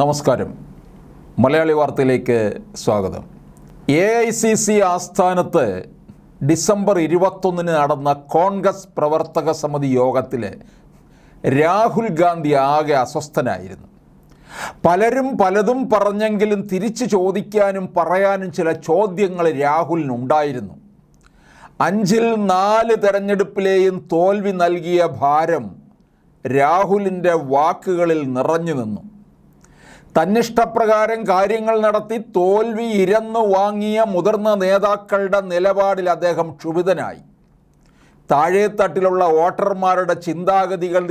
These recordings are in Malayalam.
നമസ്കാരം. മലയാളി വാർത്തയിലേക്ക് സ്വാഗതം. എ ഐ സി സി ആസ്ഥാനത്ത് ഡിസംബർ ഇരുപത്തൊന്നിന് നടന്ന കോൺഗ്രസ് പ്രവർത്തക സമിതി യോഗത്തിൽ രാഹുൽ ഗാന്ധി ആകെ അസ്വസ്ഥനായിരുന്നു. പലരും പലതും പറഞ്ഞെങ്കിലും തിരിച്ചു ചോദിക്കാനും പറയാനും ചില ചോദ്യങ്ങൾ രാഹുലിനുണ്ടായിരുന്നു. അഞ്ചിൽ നാല് തെരഞ്ഞെടുപ്പിലെയും തോൽവി നൽകിയ ഭാരം രാഹുലിന്റെ വാക്കുകളിൽ നിറഞ്ഞു നിന്നു. തന്നിഷ്ടപ്രകാരം കാര്യങ്ങൾ നടത്തി തോൽവി ഇരന്നു വാങ്ങിയ മുതിർന്ന നേതാക്കളുടെ നിലപാടിൽ അദ്ദേഹം ക്ഷുഭിതനായി. താഴേത്തട്ടിലുള്ള വോട്ടർമാരുടെ ചിന്താഗതികൾ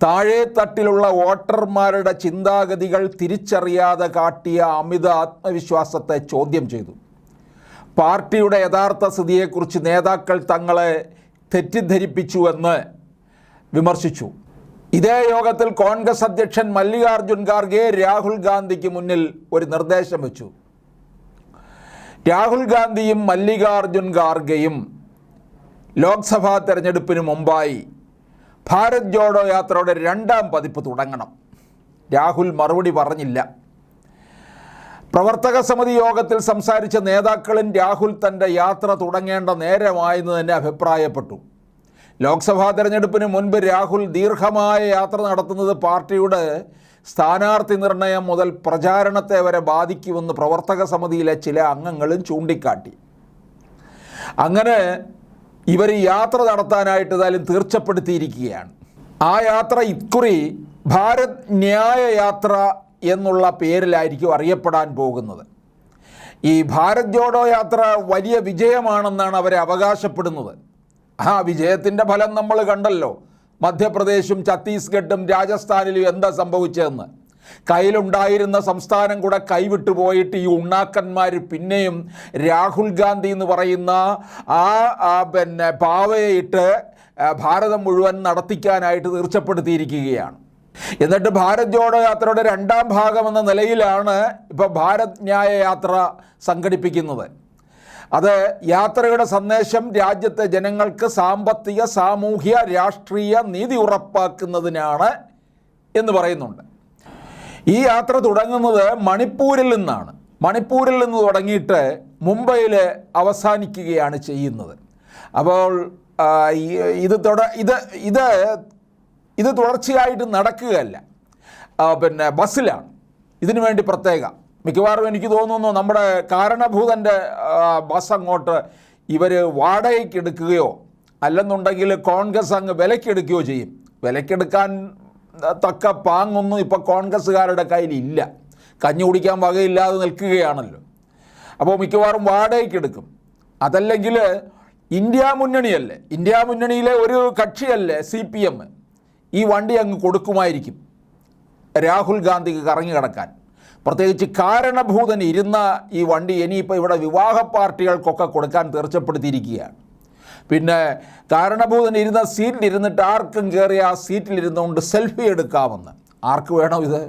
താഴേത്തട്ടിലുള്ള വോട്ടർമാരുടെ ചിന്താഗതികൾ തിരിച്ചറിയാതെ കാട്ടിയ അമിത ആത്മവിശ്വാസത്തെ ചോദ്യം ചെയ്തു. പാർട്ടിയുടെ യഥാർത്ഥ സ്ഥിതിയെക്കുറിച്ച് നേതാക്കൾ തങ്ങളെ തെറ്റിദ്ധരിപ്പിച്ചുവെന്ന് വിമർശിച്ചു. ഇതേ യോഗത്തിൽ കോൺഗ്രസ് അധ്യക്ഷൻ മല്ലികാർജുൻ ഖാർഗെ രാഹുൽ ഗാന്ധിക്ക് മുന്നിൽ ഒരു നിർദ്ദേശം വെച്ചു. രാഹുൽ ഗാന്ധിയും മല്ലികാർജുൻ ഖാർഗെയും ലോക്സഭാ തെരഞ്ഞെടുപ്പിന് മുമ്പായി ഭാരത് ജോഡോ യാത്രയുടെ രണ്ടാം പതിപ്പ് തുടങ്ങണം. രാഹുൽ മറുപടി പറഞ്ഞില്ല. പ്രവർത്തക സമിതി യോഗത്തിൽ സംസാരിച്ച നേതാക്കളും രാഹുൽ തന്റെ യാത്ര തുടങ്ങേണ്ട നേരമായെന്ന് തന്നെ അഭിപ്രായപ്പെട്ടു. ലോക്സഭാ തെരഞ്ഞെടുപ്പിന് മുൻപ് രാഹുൽ ദീർഘമായ യാത്ര നടത്തുന്നത് പാർട്ടിയുടെ സ്ഥാനാർത്ഥി നിർണയം മുതൽ പ്രചാരണത്തെ വരെ ബാധിക്കുമെന്ന് പ്രവർത്തക സമിതിയിലെ ചില അംഗങ്ങളും ചൂണ്ടിക്കാട്ടി. അങ്ങനെ ഇവർ യാത്ര നടത്താനായിട്ട് ഏതായാലും തീർച്ചപ്പെടുത്തിയിരിക്കുകയാണ്. ആ യാത്ര ഇക്കുറി ഭാരത് ന്യായ യാത്ര എന്നുള്ള പേരിലായിരിക്കും അറിയപ്പെടാൻ പോകുന്നത്. ഈ ഭാരത് ജോഡോ യാത്ര വലിയ വിജയമാണെന്നാണ് അവരെ അവകാശപ്പെടുന്നത്. ആ വിജയത്തിന്റെ ഫലം നമ്മൾ കണ്ടല്ലോ. മധ്യപ്രദേശും ഛത്തീസ്ഗഡും രാജസ്ഥാനിലും എന്താ സംഭവിച്ചതെന്ന്. കയ്യിലുണ്ടായിരുന്ന സംസ്ഥാനം കൂടെ കൈവിട്ടു പോയിട്ട് ഈ ഉണ്ണാക്കന്മാർ പിന്നെയും രാഹുൽ ഗാന്ധി എന്ന് പറയുന്ന ആ പിന്നെ പാവയെ ഇട്ട് ഭാരതം മുഴുവൻ നടത്തിക്കാനായിട്ട് തീർച്ചപ്പെടുത്തിയിരിക്കുകയാണ്. എന്നിട്ട് ഭാരത് ജോഡോ യാത്രയുടെ രണ്ടാം ഭാഗം എന്ന നിലയിലാണ് ഇപ്പോൾ ഭാരത് ന്യായ യാത്ര സംഘടിപ്പിക്കുന്നത്. അത് യാത്രയുടെ സന്ദേശം രാജ്യത്തെ ജനങ്ങൾക്ക് സാമ്പത്തിക സാമൂഹ്യ രാഷ്ട്രീയ നീതി ഉറപ്പാക്കുന്നതിനാണ് എന്ന് പറയുന്നുണ്ട്. ഈ യാത്ര തുടങ്ങുന്നത് മണിപ്പൂരിൽ നിന്നാണ്. മണിപ്പൂരിൽ നിന്ന് തുടങ്ങിയിട്ട് മുംബൈയിൽ അവസാനിക്കുകയാണ് ചെയ്യുന്നത്. അപ്പോൾ ഇത് തുട ഇത് ഇത് ഇത് തുടർച്ചയായിട്ട് നടക്കുകയല്ല. പിന്നെ ബസ്സിലാണ്. ഇതിനു വേണ്ടി പ്രത്യേക മിക്കവാറും എനിക്ക് തോന്നുന്നു നമ്മുടെ കാരണഭൂതന്റെ ബസ് അങ്ങോട്ട് ഇവർ വാടകയ്ക്ക് എടുക്കുകയോ അല്ലെന്നുണ്ടെങ്കിൽ കോൺഗ്രസ് അങ്ങ് വിലക്കെടുക്കുകയോ ചെയ്യും. വിലക്കെടുക്കാൻ തക്ക പാങ്ങൊന്നും ഇപ്പോൾ കോൺഗ്രസ്സുകാരുടെ കയ്യിലില്ല. കഞ്ഞി കുടിക്കാൻ വകയില്ലാതെ നിൽക്കുകയാണല്ലോ. അപ്പോൾ മിക്കവാറും വാടകയ്ക്ക് എടുക്കും. അതല്ലെങ്കിൽ ഇന്ത്യ മുന്നണിയല്ലേ? ഇന്ത്യ മുന്നണിയിലെ ഒരു കക്ഷിയല്ലേ സി പി എം? ഈ വണ്ടി അങ്ങ് കൊടുക്കുമായിരിക്കും. രാഹുൽ ഗാന്ധിക്ക് കറങ്ങി കിടക്കാൻ. പ്രത്യേകിച്ച് കാരണഭൂതൻ ഇരുന്ന ഈ വണ്ടി ഇനിയിപ്പോൾ ഇവിടെ വിവാഹ പാർട്ടികൾക്കൊക്കെ കൊടുക്കാൻ തീർച്ചപ്പെടുത്തിയിരിക്കുകയാണ്. പിന്നെ കാരണഭൂതൻ ഇരുന്ന സീറ്റിലിരുന്നിട്ട് ആർക്കും കയറി ആ സീറ്റിലിരുന്നുകൊണ്ട് സെൽഫി എടുക്കാമെന്ന്. ആർക്ക് വേണം ഇത്?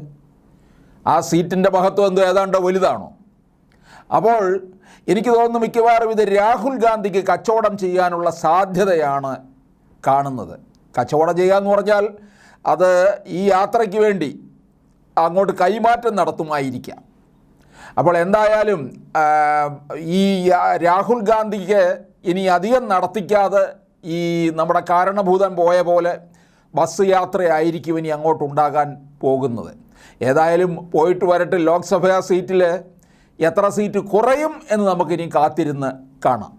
ആ സീറ്റിന്റെ മഹത്വം എന്തോ ഏതാണ്ട് വലുതാണോ? അപ്പോൾ എനിക്ക് തോന്നുന്നു മിക്കവാറും ഇത് രാഹുൽ ഗാന്ധിക്ക് കച്ചവടം ചെയ്യാനുള്ള സാധ്യതയാണ് കാണുന്നത്. കച്ചവടം ചെയ്യുക എന്ന് പറഞ്ഞാൽ അത് ഈ യാത്രയ്ക്ക് വേണ്ടി അങ്ങോട്ട് കൈമാറ്റം നടത്തുമായിരിക്കാം. അപ്പോൾ എന്തായാലും ഈ രാഹുൽ ഗാന്ധിക്ക് ഇനി അധികം നടത്തിക്കാതെ ഈ നമ്മുടെ കാരണഭൂതൻ പോയ പോലെ ബസ് യാത്രയായിരിക്കും ഇനി അങ്ങോട്ടുണ്ടാകാൻ പോകുന്നത്. ഏതായാലും പോയിട്ട് വരട്ടെ ലോക്സഭാ സീറ്റിൽ എത്ര സീറ്റ് കുറയും എന്ന് നമുക്കിനി കാത്തിരുന്ന് കാണാം.